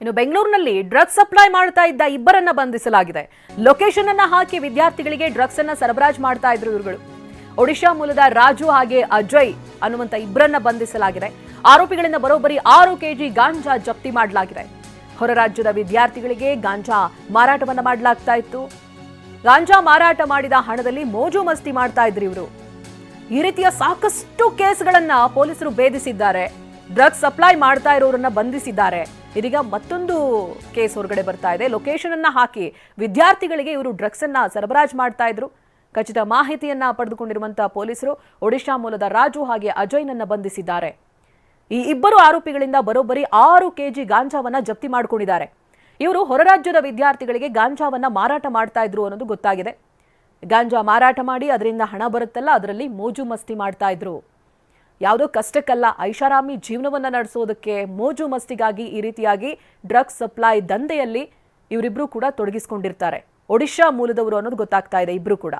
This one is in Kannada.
ಇನ್ನು ಬೆಂಗಳೂರಿನಲ್ಲಿ ಡ್ರಗ್ಸ್ ಸಪ್ಲೈ ಮಾಡ್ತಾ ಇದ್ದ ಇಬ್ಬರನ್ನ ಬಂಧಿಸಲಾಗಿದೆ. ಲೊಕೇಶನ್ ಅನ್ನ ಹಾಕಿ ವಿದ್ಯಾರ್ಥಿಗಳಿಗೆ ಡ್ರಗ್ಸ್ ಅನ್ನ ಸರಬರಾಜು ಮಾಡ್ತಾ ಇದ್ರು ಇವರುಗಳು. ಒಡಿಶಾ ಮೂಲದ ರಾಜು ಹಾಗೆ ಅಜಯ್ ಅನ್ನುವಂತ ಇಬ್ಬರನ್ನ ಬಂಧಿಸಲಾಗಿದೆ. ಆರೋಪಿಗಳಿಂದ ಬರೋಬ್ಬರಿ ಆರು ಕೆಜಿ ಗಾಂಜಾ ಜಪ್ತಿ ಮಾಡಲಾಗಿದೆ. ಹೊರ ರಾಜ್ಯದ ವಿದ್ಯಾರ್ಥಿಗಳಿಗೆ ಗಾಂಜಾ ಮಾರಾಟವನ್ನ ಮಾಡಲಾಗ್ತಾ ಇತ್ತು. ಗಾಂಜಾ ಮಾರಾಟ ಮಾಡಿದ ಹಣದಲ್ಲಿ ಮೋಜು ಮಸ್ತಿ ಮಾಡ್ತಾ ಇದ್ರು ಇವರು. ಈ ರೀತಿಯ ಸಾಕಷ್ಟು ಕೇಸ್ಗಳನ್ನ ಪೊಲೀಸರು ಭೇದಿಸಿದ್ದಾರೆ. ಡ್ರಗ್ಸ್ ಸಪ್ಲೈ ಮಾಡ್ತಾ ಇರೋರನ್ನ ಬಂಧಿಸಿದ್ದಾರೆ. ಇದೀಗ ಮತ್ತೊಂದು ಕೇಸ್ ಹೊರಗಡೆ ಬರ್ತಾ ಇದೆ. ಲೊಕೇಶನ್ ಅನ್ನ ಹಾಕಿ ವಿದ್ಯಾರ್ಥಿಗಳಿಗೆ ಇವರು ಡ್ರಗ್ಸ್ ಅನ್ನ ಸರಬರಾಜು ಮಾಡ್ತಾ ಇದ್ರು. ಖಚಿತ ಮಾಹಿತಿಯನ್ನ ಪಡೆದುಕೊಂಡಿರುವಂತಹ ಪೊಲೀಸರು ಒಡಿಶಾ ಮೂಲದ ರಾಜು ಹಾಗೆ ಅಜಯ್ನನ್ನ ಬಂಧಿಸಿದ್ದಾರೆ. ಈ ಇಬ್ಬರು ಆರೋಪಿಗಳಿಂದ ಬರೋಬ್ಬರಿ ಆರು ಕೆಜಿ ಗಾಂಜಾವನ್ನ ಜಪ್ತಿ ಮಾಡಿಕೊಂಡಿದ್ದಾರೆ. ಇವರು ಹೊರರಾಜ್ಯದ ವಿದ್ಯಾರ್ಥಿಗಳಿಗೆ ಗಾಂಜಾವನ್ನ ಮಾರಾಟ ಮಾಡ್ತಾ ಇದ್ರು ಅನ್ನೋದು ಗೊತ್ತಾಗಿದೆ. ಗಾಂಜಾ ಮಾರಾಟ ಮಾಡಿ ಅದರಿಂದ ಹಣ ಬರುತ್ತಲ್ಲ, ಅದರಲ್ಲಿ ಮೋಜು ಮಸ್ತಿ ಮಾಡ್ತಾ ಇದ್ರು. ಯಾವುದೋ ಕಷ್ಟಕ್ಕಲ್ಲ, ಐಷಾರಾಮಿ ಜೀವನವನ್ನ ನಡೆಸೋದಕ್ಕೆ ಮೋಜು ಮಸ್ತಿಗಾಗಿ ಈ ರೀತಿಯಾಗಿ ಡ್ರಗ್ಸ್ ಸಪ್ಲೈ ದಂಧೆಯಲ್ಲಿ ಇವರಿಬ್ರು ಕೂಡ ತೊಡಗಿಸ್ಕೊಂಡಿರ್ತಾರೆ. ಒಡಿಶಾ ಮೂಲದವರು ಅನ್ನೋದು ಗೊತ್ತಾಗ್ತಾ ಇದೆ, ಇಬ್ರು ಕೂಡ.